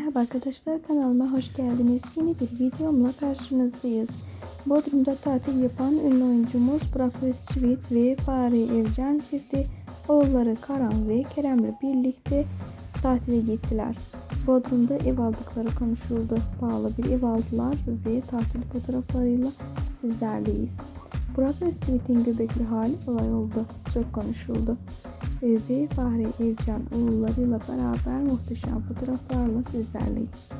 Merhaba arkadaşlar kanalıma hoş geldiniz. Yeni bir videomla karşınızdayız. Bodrum'da tatil yapan ünlü oyuncumuz Burak Özçivit ve Fahri Evcan çifti oğulları Karan ve Kerem'le birlikte tatile gittiler. Bodrum'da ev aldıkları konuşuldu. Pahalı bir ev aldılar ve tatil fotoğraflarıyla sizlerleyiz. Burak Özçivit'in göbekli hali olay oldu. Çok konuşuldu ve Fahri Evcan oğullarıyla beraber muhteşem fotoğraflarla sizlerleyiz.